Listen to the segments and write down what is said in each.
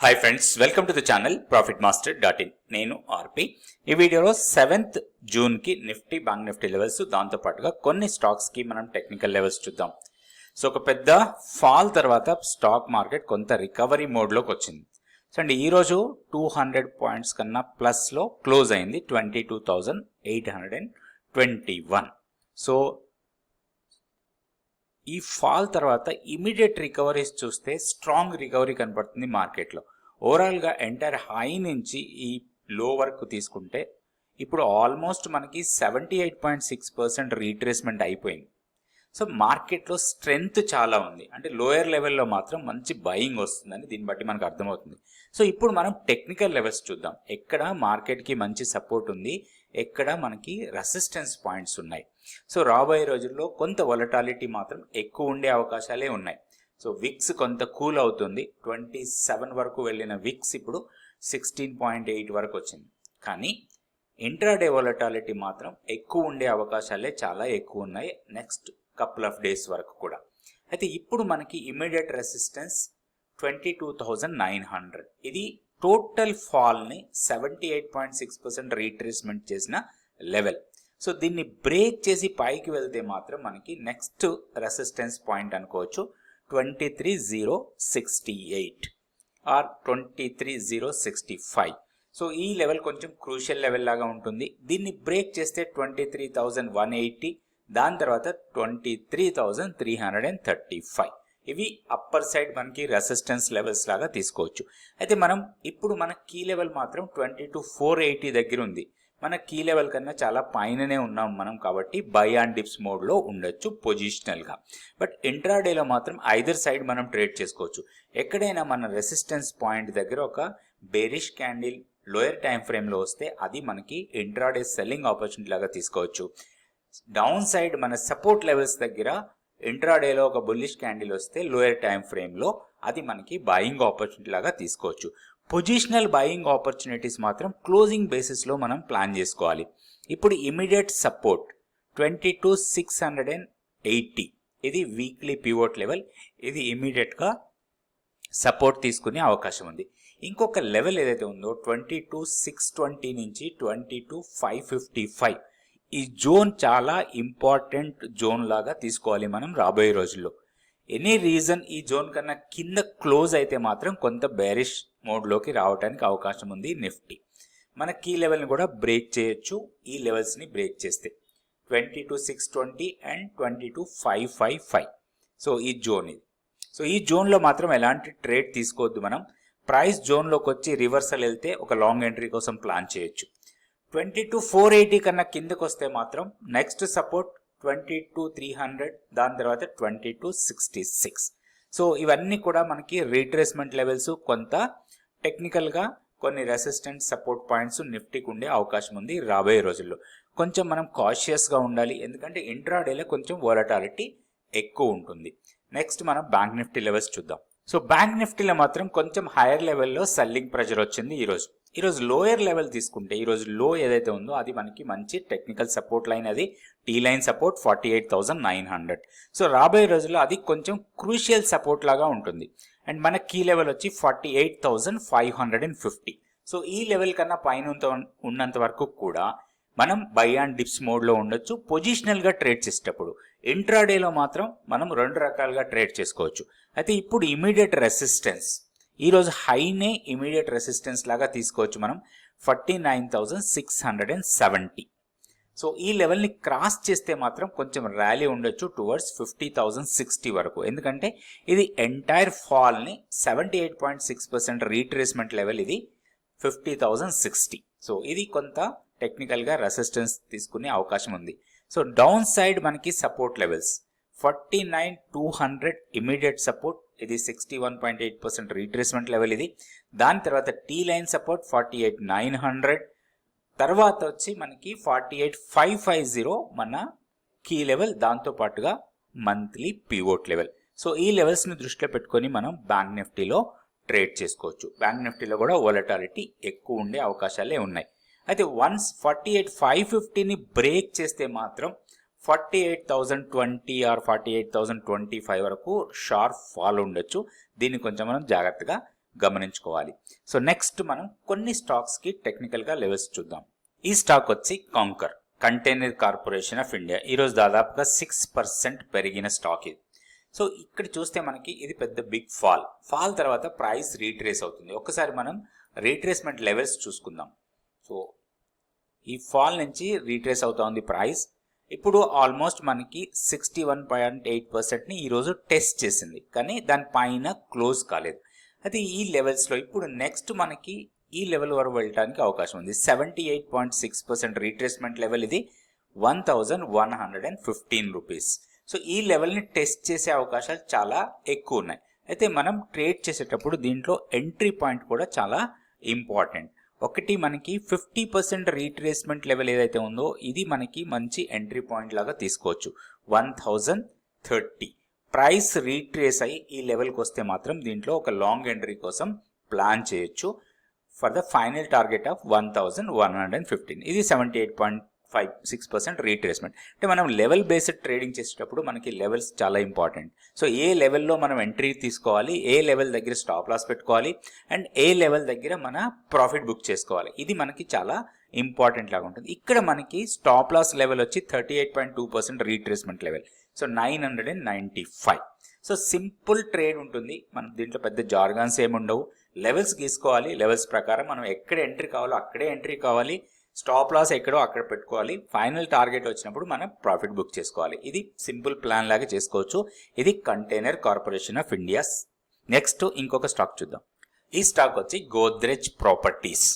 Hi friends welcome to the channel profit master dot in నేను ఆర్పి ఈ వీడియోలో seventh జూన్కి నిఫ్టీ బ్యాంక్ నిఫ్టీ లెవెల్స్ దాంతో పాటుగా కొన్ని స్టాక్స్కి మనం టెక్నికల్ లెవెల్స్ చూద్దాం. సో ఒక పెద్ద ఫాల్ తర్వాత స్టాక్ మార్కెట్ కొంత రికవరీ మోడ్లోకి వచ్చింది. సో అండి ఈరోజు టూ హండ్రెడ్ పాయింట్స్ కన్నా ప్లస్లో క్లోజ్ అయింది twenty two thousand eight hundred and twenty one so ఈ ఫాల్ తర్వాత ఇమీడియట్ రికవరీస్ చూస్తే స్ట్రాంగ్ రికవరీ కనపడుతుంది మార్కెట్లో. ఓవరాల్గా ఎంటైర్ హై నుంచి ఈ లో వరకు తీసుకుంటే ఇప్పుడు ఆల్మోస్ట్ మనకి seventy eight point six percent retracement అయిపోయింది. సో మార్కెట్లో స్ట్రెంగ్త్ చాలా ఉంది. అంటే లోయర్ లెవెల్లో మాత్రం మంచి బయింగ్ వస్తుందని దీన్ని బట్టి మనకు అర్థమవుతుంది. సో ఇప్పుడు మనం టెక్నికల్ లెవెల్స్ చూద్దాం. ఎక్కడ మార్కెట్కి మంచి సపోర్ట్ ఉంది? ఎక్కడ మనకి రెసిస్టెన్స్ పాయింట్స్ ఉన్నాయి. సో రాబోయే రోజుల్లో కొంత వొలటాలిటీ మాత్రం ఎక్కువ ఉండే అవకాశాలే ఉన్నాయి. సో విక్స్ కొంత కూల్ అవుతుంది. ట్వంటీ సెవెన్ వరకు వెళ్ళిన విక్స్ ఇప్పుడు సిక్స్టీన్ పాయింట్ ఎయిట్ వరకు వచ్చింది. కానీ ఇంట్రాడే వొలటాలిటీ మాత్రం ఎక్కువ ఉండే అవకాశాలే చాలా ఎక్కువ ఉన్నాయి నెక్స్ట్ కపుల్ ఆఫ్ డేస్ వరకు కూడా. అయితే ఇప్పుడు మనకి immediate resistance twenty two thousand nine hundred ఇది total ఫాల్ని seventy eight point six percent retracement చేసిన లెవెల్. సో దీన్ని బ్రేక్ చేసి పైకి వెళ్తే మాత్రం మనకి నెక్స్ట్ రెసిస్టెన్స్ పాయింట్ అనుకోవచ్చు. Twenty three zero sixty eight or twenty three zero sixty five. So ఈ లెవెల్ కొంచెం క్రూషియల్ లెవెల్ లాగా ఉంటుంది. దీన్ని బ్రేక్ చేస్తే twenty three thousand one eighty దాని తర్వాత twenty three thousand three hundred and thirty five. ఇవి అప్పర్ సైడ్ మనకి రెసిస్టెన్స్ లెవెల్స్ లాగా తీసుకోవచ్చు. అయితే మనం ఇప్పుడు మన కీ లెవెల్ మాత్రం ట్వంటీ టు ఫోర్ ఎయిటీ దగ్గర ఉంది. మన కీ లెవెల్ కన్నా చాలా పైననే ఉన్నాం మనం కాబట్టి బై అండ్ డిప్స్ మోడ్లో ఉండొచ్చు పొజిషనల్గా బట్ ఇంట్రాడేలో మాత్రం ఐదర్ సైడ్ మనం ట్రేడ్ చేసుకోవచ్చు. ఎక్కడైనా మన రెసిస్టెన్స్ పాయింట్ దగ్గర ఒక బేరిష్ క్యాండిల్ లోయర్ టైం ఫ్రేమ్లో వస్తే అది మనకి ఇంట్రాడే సెల్లింగ్ ఆపర్చునిటీ లాగా తీసుకోవచ్చు. డౌన్ సైడ్ మన సపోర్ట్ లెవెల్స్ దగ్గర ఇంట్రాడేలో ఒక బుల్లిష్ క్యాండిల్ వస్తే లోయర్ టైం ఫ్రేమ్లో అది మనకి బయింగ్ ఆపర్చునిటీ లాగా తీసుకోవచ్చు. పొజిషనల్ బయింగ్ ఆపర్చునిటీస్ మాత్రం క్లోజింగ్ బేసిస్లో మనం ప్లాన్ చేసుకోవాలి. ఇప్పుడు immediate support twenty two six hundred and eighty. ఇది వీక్లీ పివోట్ లెవెల్. ఇది ఇమీడియట్గా సపోర్ట్ తీసుకునే అవకాశం ఉంది. ఇంకొక లెవెల్ ఏదైతే ఉందో ట్వంటీ టు సిక్స్ ట్వంటీ నుంచి twenty two five fifty five ఈ జోన్ చాలా ఇంపార్టెంట్ జోన్ లాగా తీసుకోవాలి మనం రాబోయే రోజుల్లో. ఎనీ రీజన్ ఈ జోన్ కన్నా కింద క్లోజ్ అయితే మాత్రం కొంత బేరిష్ మోడ్లోకి రావడానికి అవకాశం ఉంది నిఫ్టీ. మన కీ లెవెల్ని కూడా బ్రేక్ చేయొచ్చు ఈ లెవెల్స్ని బ్రేక్ చేస్తే. Twenty two six twenty and twenty two five five five. So ఈ జోన్ ఇది. సో ఈ జోన్లో మాత్రం ఎలాంటి ట్రేడ్ తీసుకోవద్దు మనం. ప్రైస్ జోన్లోకి వచ్చి రివర్సల్ వెళ్తే ఒక లాంగ్ ఎంట్రీ కోసం ప్లాన్ చేయొచ్చు. ట్వంటీ టు ఫోర్ ఎయిటీ కన్నా కిందకు వస్తే మాత్రం next support twenty two three hundred దాని తర్వాత twenty two sixty six. So ఇవన్నీ కూడా మనకి రీట్రేస్మెంట్ లెవెల్స్ కొంత టెక్నికల్గా కొన్ని రెసిస్టెంట్ సపోర్ట్ పాయింట్స్ నిఫ్టీకి ఉండే అవకాశం ఉంది రాబోయే రోజుల్లో. కొంచెం మనం కాషియస్గా ఉండాలి ఎందుకంటే ఇంట్రాడేలో కొంచెం వోలటాలిటీ ఎక్కువ ఉంటుంది. నెక్స్ట్ మనం బ్యాంక్ నిఫ్టీ లెవెల్స్ చూద్దాం. సో బ్యాంక్ నిఫ్టీలో మాత్రం కొంచెం హైయర్ లెవెల్లో సెల్లింగ్ ప్రెజర్ వచ్చింది ఈరోజు ఈరోజు లోయర్ లెవెల్ తీసుకుంటే ఈరోజు లో ఏదైతే ఉందో అది మనకి మంచి టెక్నికల్ సపోర్ట్ లైన్ అది. T line support forty eight thousand nine hundred so రాబోయే రోజుల్లో అది కొంచెం క్రూషియల్ సపోర్ట్ లాగా ఉంటుంది. అండ్ మన కీ లెవెల్ వచ్చి forty eight thousand five hundred and fifty so ఈ లెవెల్ కన్నా పైన ఉన్నంత వరకు కూడా మనం బై అండ్ డిప్స్ మోడ్లో ఉండొచ్చు పొజిషనల్గా ట్రేడ్ చేసేటప్పుడు. ఇంట్రాడేలో మాత్రం మనం రెండు రకాలుగా ట్రేడ్ చేసుకోవచ్చు. అయితే ఇప్పుడు ఇమీడియట్ రెసిస్టెన్స్ ఈరోజు హైనే ఇమీడియట్ రెసిస్టెన్స్ లాగా తీసుకోవచ్చు మనం. Forty nine thousand six hundred and seventy so ఈ లెవెల్ని క్రాస్ చేస్తే మాత్రం కొంచెం ర్యాలీ ఉండొచ్చు టువర్డ్స్ ఫిఫ్టీ థౌజండ్ సిక్స్టీ వరకు. ఎందుకంటే ఇది entire ఫాల్ని seventy eight point six percent retracement level ఇది ఫిఫ్టీ థౌజండ్ సిక్స్టీ సో ఇది కొంత టెక్నికల్గా రెసిస్టెన్స్ తీసుకునే అవకాశం ఉంది. సో డౌన్ సైడ్ మనకి support levels forty nine two hundred immediate support ఇది sixty one point eight percent retracement level ఇది. దాని తర్వాత T line support forty eight nine hundred తర్వాత వచ్చి మనకి forty eight five five zero మన కీ లెవెల్ దాంతో పాటుగా మంత్లీ పివోట్ లెవెల్ సో ఈ లెవెల్స్ని దృష్టిలో పెట్టుకొని మనం బ్యాంక్ నిఫ్టీలో ట్రేడ్ చేసుకోవచ్చు. బ్యాంక్ నిఫ్టీలో కూడా వోలటాలిటీ ఎక్కువ ఉండే అవకాశాలే ఉన్నాయి. అయితే వన్స్ ఫార్టీ ఎయిట్ ఫైవ్ ఫిఫ్టీని బ్రేక్ చేస్తే మాత్రం forty eight thousand twenty or forty eight thousand twenty five వరకు షార్ప్ ఫాల్ ఉండొచ్చు. దీన్ని కొంచెం మనం జాగ్రత్తగా గమనించుకోవాలి. సో నెక్స్ట్ మనం కొన్ని స్టాక్స్కి టెక్నికల్గా లెవెల్స్ చూద్దాం. ఈ స్టాక్ వచ్చి Concor container corporation of India ఈరోజు దాదాపుగా సిక్స్ పర్సెంట్ పెరిగిన స్టాక్ ఇది. సో ఇక్కడ చూస్తే మనకి ఇది పెద్ద బిగ్ ఫాల్ ఫాల్ తర్వాత ప్రైస్ రీట్రేస్ అవుతుంది. ఒకసారి మనం రీట్రేస్మెంట్ లెవెల్స్ చూసుకుందాం. సో ఈ ఫాల్ నుంచి రీట్రేస్ అవుతా ఉంది ప్రైస్. ఇప్పుడు ఆల్మోస్ట్ మనకి సిక్స్టీ వన్ పాయింట్ ఎయిట్ పర్సెంట్ని ఈరోజు టెస్ట్ చేసింది. కానీ దానిపైన క్లోజ్ కాలేదు. అయితే ఈ లెవెల్స్లో ఇప్పుడు నెక్స్ట్ మనకి ఈ లెవెల్ వరకు వెళ్ళడానికి అవకాశం ఉంది. Seventy eight point six percent retracement level ఇది one thousand one hundred and fifteen rupees. So ఈ లెవెల్ని టెస్ట్ చేసే అవకాశాలు చాలా ఎక్కువ ఉన్నాయి. అయితే మనం ట్రేడ్ చేసేటప్పుడు దీంట్లో ఎంట్రీ పాయింట్ కూడా చాలా ఇంపార్టెంట్. ఒకటి మనకి ఫిఫ్టీ పర్సెంట్ రీట్రేస్మెంట్ లెవెల్ ఏదైతే ఉందో ఇది మనకి మంచి ఎంట్రీ పాయింట్ లాగా తీసుకోవచ్చు. One thousand thirty price retrace అయ్యి ఈ లెవెల్కి వస్తే మాత్రం దీంట్లో ఒక లాంగ్ ఎంట్రీ కోసం ప్లాన్ చేయొచ్చు. For the final target of one thousand one hundred and fifteen ఇది seventy eight point five six percent retracement. అంటే మనం లెవెల్ బేస్డ్ ట్రేడింగ్ చేసేటప్పుడు మనకి లెవెల్స్ చాలా ఇంపార్టెంట్. సో ఏ లెవెల్లో మనం ఎంట్రీ తీసుకోవాలి ఏ లెవెల్ దగ్గర స్టాప్ లాస్ పెట్టుకోవాలి అండ్ ఏ లెవెల్ దగ్గర మన ప్రాఫిట్ బుక్ చేసుకోవాలి. ఇది మనకి చాలా ఇంపార్టెంట్ లాగా ఉంటుంది. ఇక్కడ మనకి స్టాప్ లాస్ లెవెల్ వచ్చి thirty eight point two percent retracement level. So nine hundred and ninety five. So simple trade ఉంటుంది. మనం దీంట్లో పెద్ద జార్గాన్స్ ఏముండవు. లెవెల్స్ గీసుకోవాలి. లెవెల్స్ ప్రకారం మనం ఎక్కడ ఎంట్రీ కావాలో అక్కడే ఎంట్రీ కావాలి. స్టాప్ లాస్ ఎక్కడో అక్కడ పెట్టుకోవాలి. ఫైనల్ టార్గెట్ వచ్చినప్పుడు మనం ప్రాఫిట్ బుక్ చేసుకోవాలి. ఇది సింపుల్ ప్లాన్ లాగా చేసుకోవచ్చు. ఇది container corporation of India. Next ఇంకొక స్టాక్ చూద్దాం. ఈ స్టాక్ వచ్చి గోద్రెజ్ ప్రాపర్టీస్.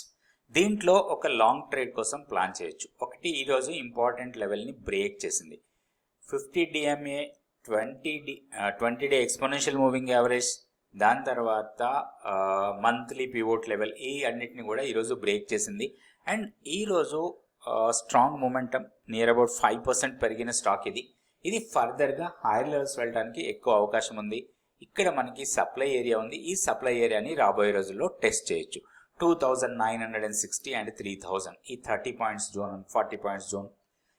దీంట్లో ఒక లాంగ్ ట్రేడ్ కోసం ప్లాన్ చేయొచ్చు. ఒకటి ఈరోజు ఇంపార్టెంట్ లెవెల్ని బ్రేక్ చేసింది. Fifty DMA twenty D twenty day exponential moving average. దాని తర్వాత మంత్లీ పివోట్ లెవెల్. ఈ అన్నిటిని కూడా ఈరోజు బ్రేక్ చేసింది. అండ్ ఈరోజు strong momentum near about five percent పెరిగిన స్టాక్ ఇది. ఇది ఫర్దర్గా హైయర్ లెవెల్స్ వెళ్ళడానికి ఎక్కువ అవకాశం ఉంది. ఇక్కడ మనకి సప్లై ఏరియా ఉంది. ఈ సప్లై ఏరియాని రాబోయే రోజుల్లో టెస్ట్ చేయొచ్చు. Two thousand nine hundred and sixty and three thousand ఈ thirty points zone and forty points zone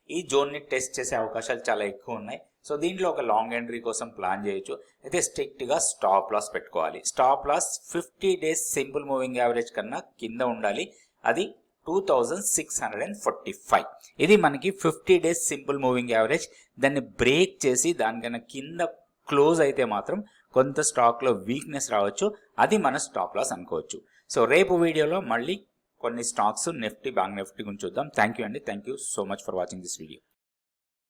ఈ జోన్ని టెస్ట్ చేసే అవకాశాలు చాలా ఎక్కువ ఉన్నాయి. సో దీంట్లో ఒక లాంగ్ ఎంట్రీ కోసం ప్లాన్ చేయొచ్చు. అయితే స్ట్రిక్ట్గా స్టాప్ లాస్ పెట్టుకోవాలి. Stop loss fifty days simple moving average కన్నా కింద ఉండాలి. అది two thousand six hundred and forty five ఇది మనకి fifty days simple moving average దాన్ని బ్రేక్ చేసి దానికన్నా కింద క్లోజ్ అయితే మాత్రం కొంత స్టాక్లో వీక్నెస్ రావచ్చు. అది మన స్టాప్ లాస్ అనుకోవచ్చు. సో రేపు వీడియోలో మళ్ళీ కొన్ని స్టాక్స్ నిఫ్టీ బ్యాంక్ నిఫ్టీ గురించి చూద్దాం. థ్యాంక్ యూ అండి. Thank you so much for watching this video